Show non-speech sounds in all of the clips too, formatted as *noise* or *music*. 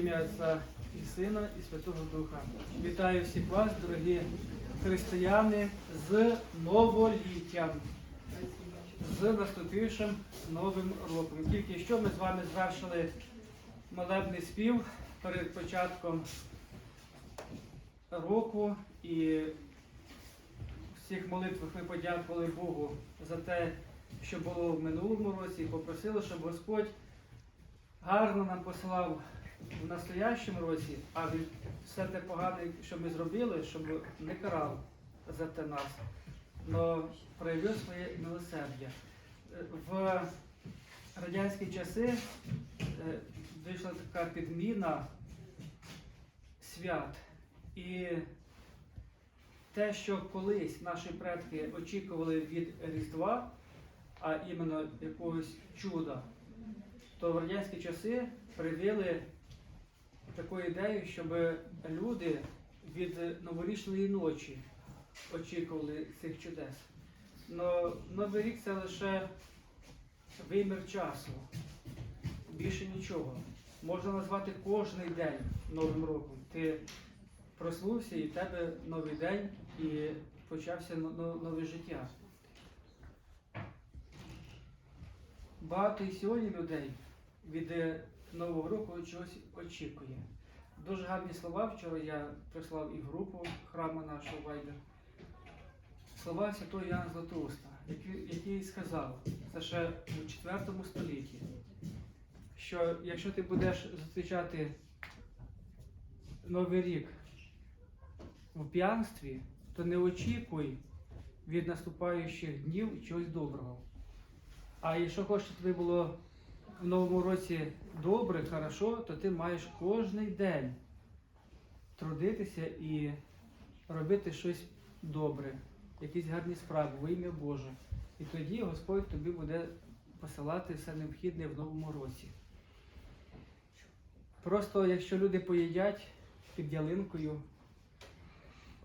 ім'я Отця і Сина, і Святого Духа. Вітаю всіх вас, дорогі християни, з новоліттям, з наступившим новим роком. Тільки що ми з вами звершили молебний спів перед початком року і в всіх молитвах ми подякували Богу за те, що було в минулому році, і попросили, щоб Господь гарно нам посилав в настоящому році, а від все те погане, що ми зробили, щоб не карав за те нас, але проявив своє милосердя. В радянські часи е, вийшла така підміна свят. І те, що колись наші предки очікували від Різдва, а іменно якогось чуда, то в радянські часи привели таку ідею, щоб люди від новорічної ночі очікували цих чудес. Но Новий рік це лише вимір часу, більше нічого. Можна назвати кожний день Новим роком. Ти проснувся і в тебе новий день і почався но- но- нове життя. Багато і сьогодні людей від Нового року чогось очікує. Дуже гарні слова. Вчора я прислав і в групу храму нашого Вайбер. Слова святого Яна Златоуста, який сказав, це ще у 4 столітті, що якщо ти будеш зустрічати Новий рік в п'янстві, то не очікуй від наступаючих днів чогось доброго. А якщо хочеш, щоб тобі було в новому році добре, хорошо, то ти маєш кожний день трудитися і робити щось добре, якісь гарні справи во ім'я Боже. І тоді Господь тобі буде посилати все необхідне в новому році. Просто якщо люди поїдять під ялинкою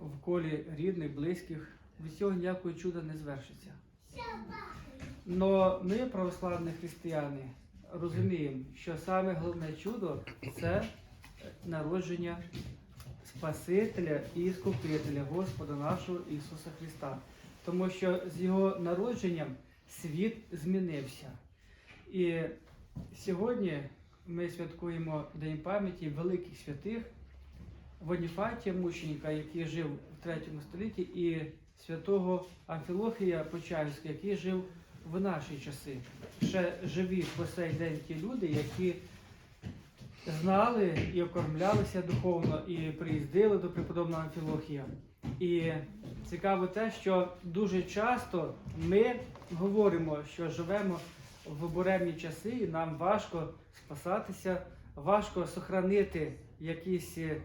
в колі рідних, близьких, від цього ніякого чуда не звершиться. Но ми, православні християни, розуміємо, що саме головне чудо це народження Спасителя і Скупителя Господа нашого Ісуса Христа. Тому що з Його народженням світ змінився. І сьогодні ми святкуємо День пам'яті великих святих Воніфатія мученика, який жив в 3 столітті, і святого Амфілохія Почаївського, який жив в наші часи. Ще живі по сей день ті люди, які знали і окормлялися духовно, і приїздили до преподобного Амфілохія. І цікаво те, що дуже часто ми говоримо, що живемо в буремні часи, і нам важко спасатися, важко сохранити якісь е,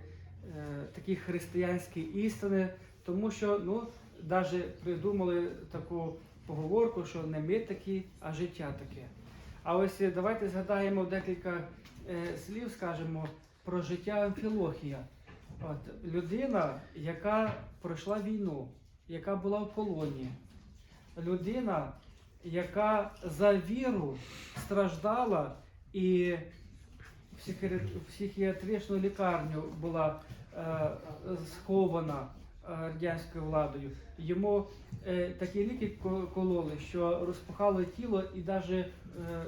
такі християнські істини, тому що ну, навіть придумали таку поговорку, що не ми такі, а життя таке. А ось е, давайте згадаємо декілька е, слів, скажемо про життя Амфілохія. От, людина, яка пройшла війну, яка була в полоні, людина, яка за віру страждала і в психіатричну лікарню була е, схована радянською владою. Йому е, такі ліки кололи, що розпухало тіло і навіть е,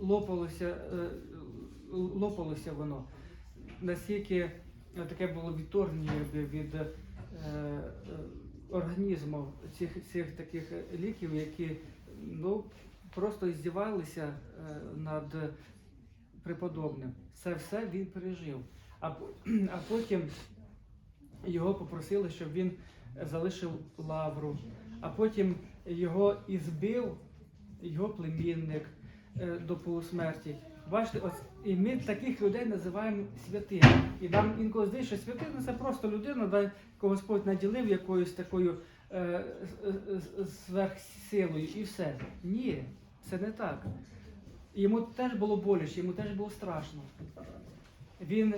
лопалося, е, лопалося воно. Настільки е, таке було відторгнення від е, е, організму цих, цих таких ліків, які ну, просто здівалися е, над преподобним. Це все він пережив. А, *clears throat* а потім його попросили, щоб він залишив лавру, а потім його ізбив його племінник е, до полусмерті. Бачите, ось і ми таких людей називаємо святими. І нам інколи здається, що святина це просто людина, да, яку Господь наділив якоюсь такою е, сверхсилою і все. Ні, це не так. Йому теж було боляче, йому теж було страшно. Він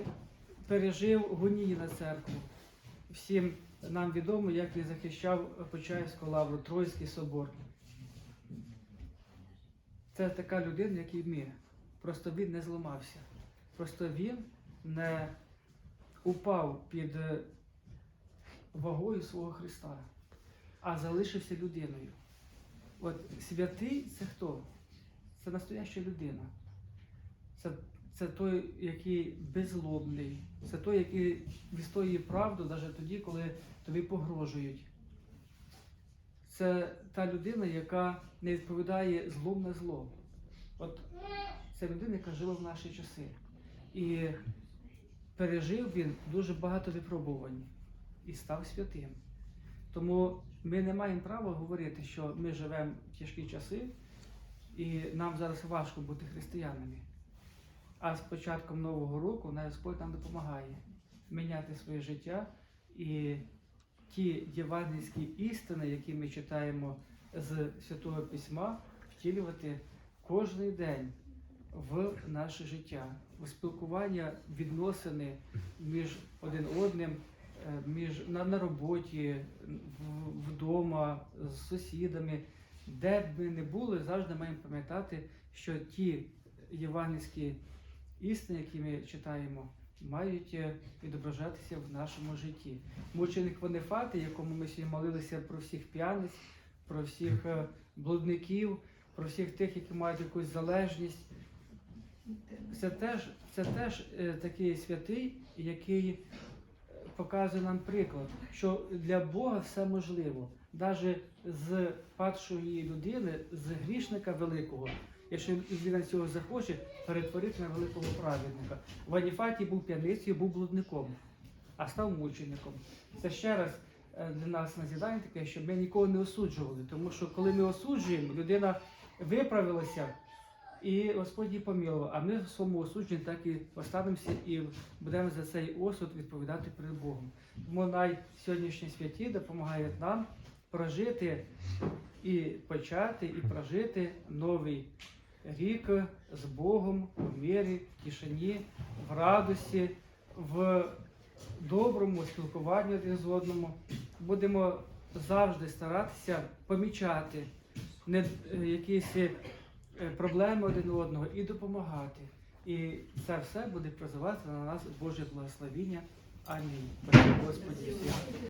пережив гонії на церкву. Всім нам відомо, як він захищав Почаївську лавру, Троїцький собор. Це така людина, як і ми. Просто він не зламався. Просто він не упав під е, вагою свого Христа, а залишився людиною. От святий це хто? Це настояща людина. Це, це той, який беззлобний, це той, який відстоює правду навіть тоді, коли тобі погрожують. Це та людина, яка не відповідає злом на зло. От це людина, яка жила в наші часи. І пережив він дуже багато випробувань і став святим. Тому ми не маємо права говорити, що ми живемо в тяжкі часи, і нам зараз важко бути християнами. А з початком Нового року най Господь нам допомагає міняти своє життя. І ті євангельські істини, які ми читаємо з Святого Письма, втілювати кожен день в наше життя, у спілкування, відносини між один одним, е, між на, на роботі, вдома, з сусідами, де б ми не були, завжди маємо пам'ятати, що ті євангельські істини, які ми читаємо, мають е, відображатися в нашому житті. Мученик Ванефати, якому ми сьогодні молилися про всіх п'яниць, про всіх е, блудників, про всіх тих, які мають якусь залежність. Це теж, це теж е, такий святий, який показує нам приклад, що для Бога все можливо. Навіть з падшої людини, з грішника великого, якщо людина цього захоче, перетворити на великого праведника. В Аніфаті був п'яницею, був блудником, а став мучеником. Це ще раз е, для нас назідання таке, щоб ми нікого не осуджували. Тому що коли ми осуджуємо, людина виправилася, і Господь її помилував. А ми в своєму осудженні так і останемося і будемо за цей осуд відповідати перед Богом. Тому най сьогоднішні святі допомагають нам прожити і почати, і прожити новий рік з Богом в мірі, в тишині, в радості, в доброму спілкуванні один з одному. Будемо завжди старатися помічати е, якісь е, проблеми один одного і допомагати. І це все буде призивати на нас Боже благословіння. Амінь. Господі.